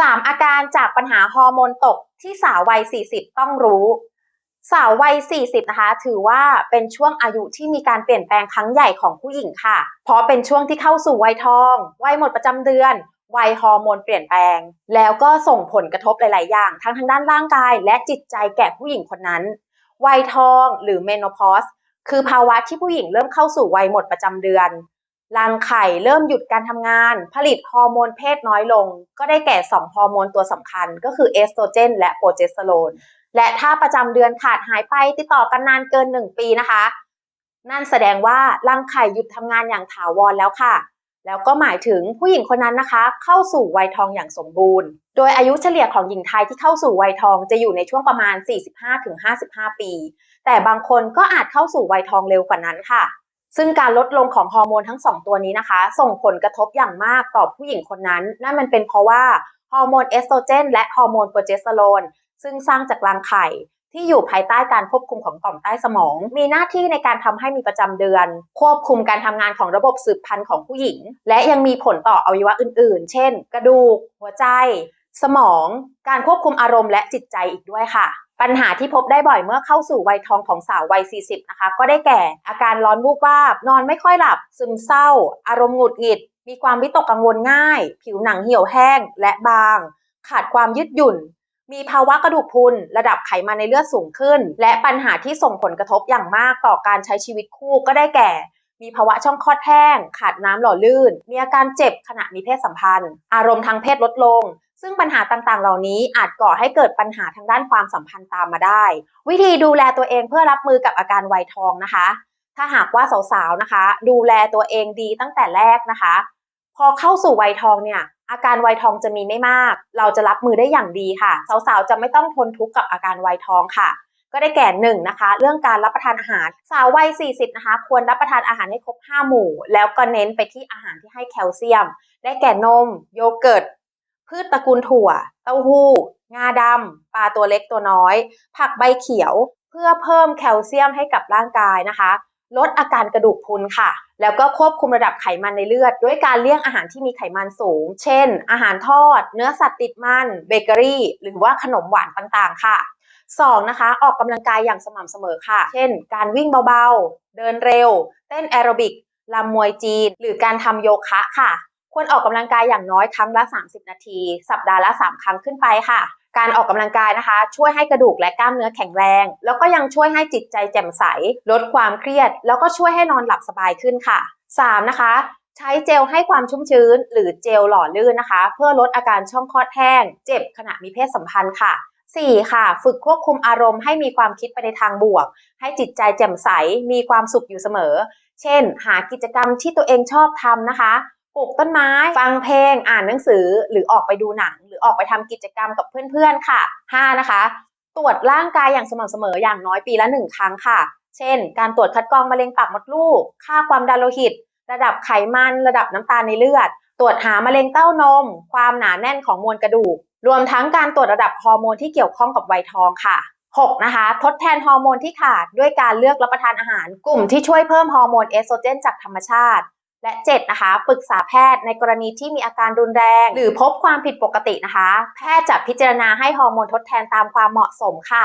3 อาการจากปัญหาฮอร์โมนตกที่สาววัย 40 ต้องรู้ สาววัย 40 นะคะ ถือว่าเป็นช่วงอายุที่มีการเปลี่ยนแปลงครั้งใหญ่ของผู้หญิงค่ะ เพราะเป็นช่วงที่เข้าสู่วัยทอง วัยหมดประจำเดือน วัยฮอร์โมนเปลี่ยนแปลง แล้วก็ส่งผลกระทบหลาย ๆ อย่าง ทั้งทางด้านร่างกาย และจิตใจแก่ผู้หญิงคนนั้น วัยทองหรือเมโนพอสคือภาวะที่ผู้หญิงเริ่มเข้าสู่วัยหมดประจำเดือน รังไข่เริ่มหยุดการทำงาน ผลิตฮอร์โมนเพศน้อยลง ก็ได้แก่ 2 ฮอร์โมนตัวสำคัญ ก็คือเอสโตรเจน และโปรเจสเตอโรนและถ้าประจำเดือนขาดหายไปติดต่อกันนานเกิน 1 ปีนะคะ นั่นแสดงว่ารังไข่หยุดทำงานอย่างถาวรแล้วค่ะ แล้วก็หมายถึงผู้หญิงคนนั้นนะคะ เข้าสู่วัยทองอย่างสมบูรณ์ โดยอายุเฉลี่ยของหญิงไทยที่เข้าสู่วัยทองจะอยู่ในช่วงประมาณ 45-55 ปี แต่บางคนก็อาจเข้าสู่วัยทองเร็วกว่านั้นค่ะ ซึ่งการลดลงของฮอร์โมนทั้ง 2 ตัวนี้นะคะ ส่งผลกระทบอย่างมากต่อผู้หญิงคนนั้น นั่นมันเป็นเพราะว่าฮอร์โมนเอสโตรเจนและฮอร์โมนโปรเจสเตอโรนซึ่งสร้างจากรังไข่ที่อยู่ภายใต้การควบคุมของต่อมใต้สมอง มีหน้าที่ในการทำให้มีประจำเดือน ควบคุมการทำงานของระบบสืบพันธุ์ของผู้หญิง และยังมีผลต่ออวัยวะอื่น ๆ เช่น กระดูก หัวใจ สมอง การควบคุมอารมณ์และจิตใจอีกด้วยค่ะ ปัญหาที่พบได้บ่อยเมื่อเข้าสู่วัยทองของสาววัย 40 นะคะ ก็ได้แก่อาการร้อนวูบวาบ นอนไม่ค่อยหลับ ซึมเศร้า อารมณ์หงุดหงิด มีความวิตกกังวลง่าย ผิวหนังเหี่ยวแห้งและบาง ขาดความยืดหยุ่น มีภาวะกระดูกพุนระดับไขมันในเลือดสูงขึ้น และปัญหาที่ส่งผลกระทบอย่างมากต่อการใช้ชีวิตคู่ก็ได้แก่ มีภาวะช่องคลอดแห้ง ขาดน้ำหล่อลื่น มีอาการเจ็บขณะมีเพศสัมพันธ์ อารมณ์ทางเพศลดลง ซึ่งปัญหาต่างๆ เหล่านี้อาจก่อให้เกิดปัญหาทางด้านความสัมพันธ์ตามมาได้ วิธีดูแลตัวเองเพื่อรับมือกับอาการวัยทองนะคะ ถ้าหากว่าสาวๆนะคะ ดูแลตัวเองดีตั้งแต่แรกนะคะ พอเข้าสู่วัยทองเนี่ยอาการวัยทองจะมีไม่มาก เราจะรับมือได้อย่างดีค่ะ สาวๆ จะไม่ต้องทนทุกข์กับอาการวัยทองค่ะ ก็ได้แก่หนึ่งนะคะ เรื่องการรับประทานอาหาร สาววัย 40 นะคะ ควรรับประทานอาหารให้ครบ 5 หมู่ แล้วก็เน้นไปที่อาหารที่ให้แคลเซียม ได้แก่นม โยเกิร์ต พืชตระกูลถั่ว เต้าหู้ งาดำ ปลาตัวเล็กตัวน้อย ผักใบเขียว เพื่อเพิ่มแคลเซียมให้กับร่างกายนะคะ ลดอาการกระดูกพุนค่ะ แล้วก็ควบคุมระดับไขมันในเลือด ด้วยการเลี่ยงอาหารที่มีไขมันสูง เช่น อาหารทอด เนื้อสัตว์ติดมัน เบเกอรี่ หรือว่าขนมหวานต่างๆ ค่ะ 2. นะคะ ออกกำลังกายอย่างสม่ำเสมอค่ะ เช่น การวิ่งเบาๆ เดินเร็ว เต้นแอโรบิกลำมวยจีน หรือการทำโยคะค่ะ ควรออกกำลังกายอย่างน้อยครั้งละ 30 นาที สัปดาห์ละ 3 ครั้งขึ้นไปค่ะ การออกกำลังกายนะคะ ช่วยให้กระดูกและกล้ามเนื้อแข็งแรง แล้วก็ยังช่วยให้จิตใจแจ่มใส ลดความเครียด แล้วก็ช่วยให้นอนหลับสบายขึ้นค่ะ 3. นะคะใช้เจลให้ความชุ่มชื้น หรือเจลหล่อลื่นนะคะ เพื่อลดอาการช่องคลอดแห้ง เจ็บขณะมีเพศสัมพันธ์ค่ะ 4. ค่ะ ฝึกควบคุมอารมณ์ให้มีความคิดไปในทางบวก ให้จิตใจแจ่มใสมีความสุขอยู่เสมอ เช่น หากิจกรรมที่ตัวเองชอบทำนะคะปลูกต้นไม้ ฟังเพลง อ่านหนังสือ หรือออกไปดูหนัง หรือออกไปทำกิจกรรมกับเพื่อนๆค่ะ 5. นะคะ ตรวจร่างกายอย่างสม่ำเสมออย่างน้อยปีละ 1 ครั้งค่ะ เช่น การตรวจคัดกรองมะเร็งปากมดลูก ค่าความดันโลหิต ระดับไขมัน ระดับน้ำตาลในเลือด ตรวจหามะเร็งเต้านม ความหนาแน่นของมวลกระดูก รวมทั้งการตรวจระดับฮอร์โมนที่เกี่ยวข้องกับวัยทองค่ะ 6. นะคะ ทดแทนฮอร์โมนที่ขาดด้วยการเลือกรับประทานอาหาร กลุ่มที่ช่วยเพิ่มฮอร์โมนเอสโตรเจนจากธรรมชาติ และ 7 นะคะ ปรึกษาแพทย์ในกรณีที่มีอาการรุนแรง หรือพบความผิดปกตินะคะ แพทย์จะพิจารณาให้ฮอร์โมนทดแทนตามความเหมาะสมค่ะ